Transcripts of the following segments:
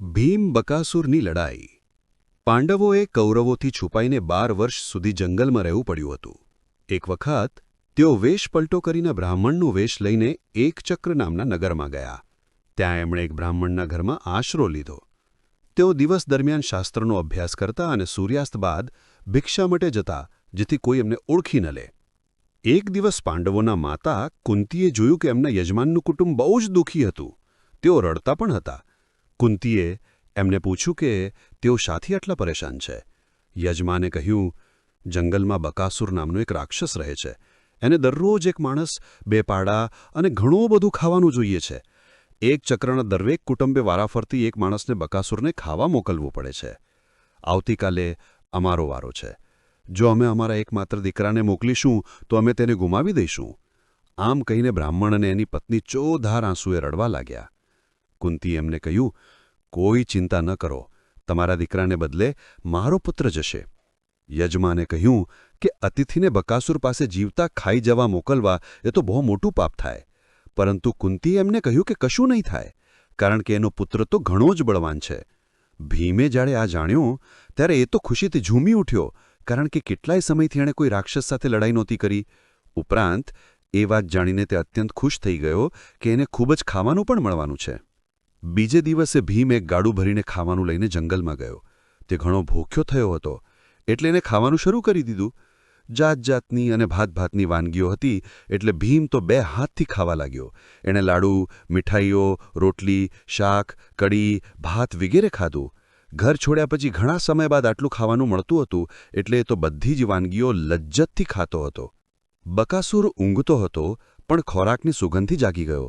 ભીમ બકાસુરની લડાઈ. પાંડવોએ કૌરવોથી છુપાઈને બાર વર્ષ સુધી જંગલમાં રહેવું પડ્યું હતું. એક વખત, તેઓ વેશ પલટો કરીને બ્રાહ્મણનું વેશ લઈને એકચક્ર નામના નગરમાં ગયા. ત્યાં એમણે એક બ્રાહ્મણના ઘરમાં આશરો લીધો. તેઓ દિવસ દરમિયાન શાસ્ત્રનો અભ્યાસ કરતા અને સૂર્યાસ્ત બાદ ભિક્ષા માટે જતા, જેથી કોઈ એમને ઓળખી ન લે. એક દિવસ પાંડવોના માતા કુંતીએ જોયું કે એમના યજમાનનું કુટુંબ બહુ જ દુઃખી હતું. તેઓ રડતા પણ હતા. કુંતીએ એમને પૂછ્યું કે તેઓ શાથી આટલા પરેશાન છે? યજમાને કહ્યું, જંગલમાં બકાસુર નામનો એક રાક્ષસ રહે છે. એને દરરોજ એક માણસ, બે પાડા અને ઘણું બધું ખાવાનું જોઈએ છે. એક ચક્રના દરેક કુટુંબે વારાફરતી એક માણસને બકાસુરને ખાવા મોકલવું પડે છે. આવતીકાલે અમારો વારો છે. જો અમે અમારા એકમાત્ર દીકરાને મોકલીશું, તો અમે તેને ગુમાવી દઈશું. આમ કહીને બ્રાહ્મણ અને એની પત્ની ચોધાર આંસુએ રડવા લાગ્યા. કુંતી એમને કહ્યું, કોઈ ચિંતા ન કરો. તમારા દીકરાને બદલે મારો પુત્ર જશે. યજમાને કહ્યું કે અતિથિને બકાસુર પાસે જીવતા ખાઈ જવા મોકલવા એ તો બહુ મોટું પાપ થાય. પરંતુ કુંતીએ એમને કહ્યું કે કશું નહીં થાય, કારણ કે એનો પુત્ર તો ઘણો જ બળવાન છે. ભીમે જ્યારે આ જાણ્યું, ત્યારે એ તો ખુશીથી ઝૂમી ઉઠ્યો, કારણ કે કેટલાય સમયથી એણે કોઈ રાક્ષસ સાથે લડાઈ નહોતી કરી. ઉપરાંત, એ વાત જાણીને તે અત્યંત ખુશ થઈ ગયો કે એને ખૂબ જ ખાવાનું પણ મળવાનું છે. બીજે દિવસે ભીમ એક ગાડું ભરીને ખાવાનું લઈને જંગલમાં ગયો. તે ઘણો ભૂખ્યો થયો હતો, એટલે એને ખાવાનું શરૂ કરી દીધું. જાત જાતની અને ભાત ભાતની વાનગીઓ હતી, એટલે ભીમ તો બે હાથથી ખાવા લાગ્યો. એણે લાડુ, મીઠાઈઓ, રોટલી, શાક કડી ભાત વગેરે ખાધું. ઘર છોડ્યા પછી ઘણા સમય બાદ આટલું ખાવાનું મળતું હતું, એટલે એ તો બધી જ વાનગીઓ લજ્જતથી ખાતો હતો. બકાસુર ઊંઘતો હતો, પણ ખોરાકની સુગંધથી જાગી ગયો.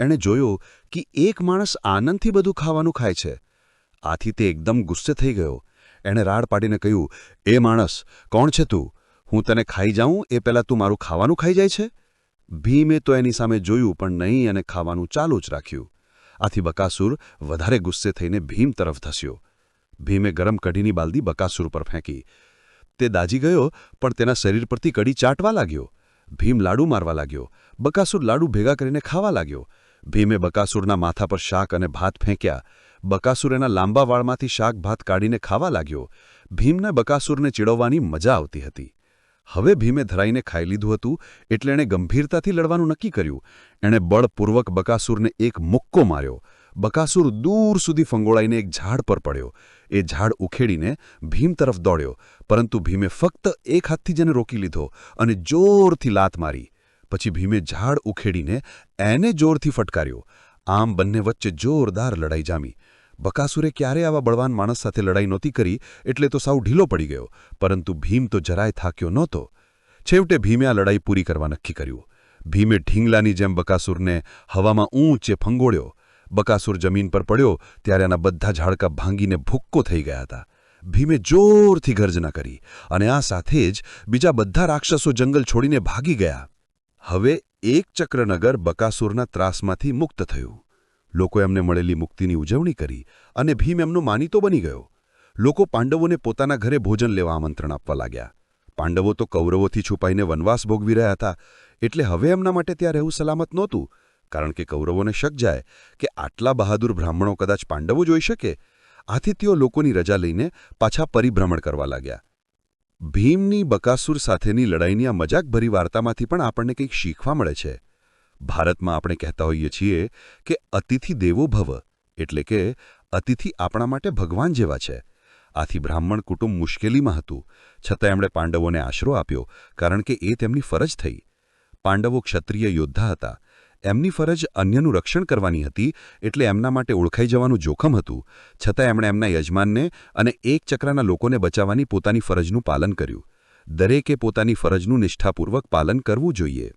એણે જોયો કે એક માણસ આનંદથી બધું ખાવાનું ખાય છે. આથી તે એકદમ ગુસ્સે થઈ ગયો. એણે રાડ પાડીને કહ્યું, એ માણસ, કોણ છે તું? હું તને ખાઈ જાઉં? એ પહેલાં તું મારું ખાવાનું ખાઈ જાય છે? ભીમે તો એની સામે જોયું પણ નહીં અને ખાવાનું ચાલુ જ રાખ્યું. આથી બકાસુર વધારે ગુસ્સે થઈને ભીમ તરફ ધસ્યો. ભીમે ગરમ કઢીની બાલદી બકાસુર પર ફેંકી. તે દાજી ગયો, પણ તેના શરીર પરથી કડી ચાટવા લાગ્યો. ભીમ લાડુ મારવા લાગ્યો. બકાસુર લાડુ ભેગા કરીને ખાવા લાગ્યો. ભીમે બકાસુરના માથા પર શાક અને ભાત ફેંક્યા. બકાસુર એના લાંબા વાળમાંથી શાક ભાત કાઢીને ખાવા લાગ્યો. ભીમને બકાસુરને ચીડવવાની મજા આવતી હતી. હવે ભીમે ધરાઈને ખાઈ લીધું હતું, એટલે એણે ગંભીરતાથી લડવાનું નક્કી કર્યું. એણે બળપૂર્વક બકાસુરને એક મુક્કો માર્યો. બકાસુર દૂર સુધી ફંગોળાઈને એક ઝાડ પર પડ્યો. એ ઝાડ ઉખેડીને ભીમ તરફ દોડ્યો. પરંતુ ભીમે ફક્ત એક હાથથી જેને રોકી લીધો અને જોરથી લાત મારી. પછી ભીમે ઝાડ ઉખેડીને એને જોરથી ફટકાર્યો. આમ બંને વચ્ચે જોરદાર લડાઈ જામી. બકાસુરે ક્યારે આવા બળવાન માણસ સાથે લડાઈ નહોતી કરી, એટલે તો સાવ ઢીલો પડી ગયો. પરંતુ ભીમ તો જરાય થાક્યો નહોતો. છેવટે ભીમે આ લડાઈ પૂરી કરવા નક્કી કર્યું. ભીમે ઢીંગલાની જેમ બકાસુરને હવામાં ઊંચે ફંગોળ્યો. બકાસુર જમીન પર પડ્યો, ત્યારે એના બધા ઝાડકા ભાંગીને ભૂક્કો થઈ ગયા હતા. ભીમે જોરથી ગર્જના કરી અને આ સાથે જ બીજા બધા રાક્ષસો જંગલ છોડીને ભાગી ગયા. હવે એક ચક્રનગર બકાસુરના ત્રાસમાંથી મુક્ત થયું. લોકો એમને મળેલી મુક્તિની ઉજવણી કરી અને ભીમ એમનો માનીતો બની ગયો. લોકો પાંડવોને પોતાના ઘરે ભોજન લેવા આમંત્રણ આપવા લાગ્યા. પાંડવો તો કૌરવોથી છુપાઈને વનવાસ ભોગવી રહ્યા હતા, એટલે હવે એમના માટે ત્યાં રહેવું સલામત નહોતું, કારણ કે કૌરવોને શક જાય કે આટલા બહાદુર બ્રાહ્મણો કદાચ પાંડવો જોઈ શકે. આથી તેઓ લોકોની રજા લઈને પાછા પરિભ્રમણ કરવા લાગ્યા. ભીમની બકાસુર સાથેની લડાઈની આ મજાકભરી વાર્તામાંથી પણ આપણને કંઈક શીખવા મળે છે. ભારતમાં આપણે કહેતા હોઈએ છીએ કે અતિથિ દેવો ભવ, એટલે કે અતિથિ આપણા માટે ભગવાન જેવા છે. આથી બ્રાહ્મણ કુટુંબ મુશ્કેલીમાં હતું, છતાં એમણે પાંડવોને આશરો આપ્યો, કારણ કે એ તેમની ફરજ થઈ. પાંડવો ક્ષત્રિય યોદ્ધા હતા એમની ફરજ અન્યનું રક્ષણ કરવાની હતી એટલે એમના માટે ઓળખાઈ જવાનું જોખમ હતું. છતાં એમણે એમના યજમાનને અને એક ચક્રના લોકોને બચાવવાની પોતાની ફરજનું પાલન કર્યું. દરેકે પોતાની ફરજનું નિષ્ઠાપૂર્વક પાલન કરવું જોઈએ.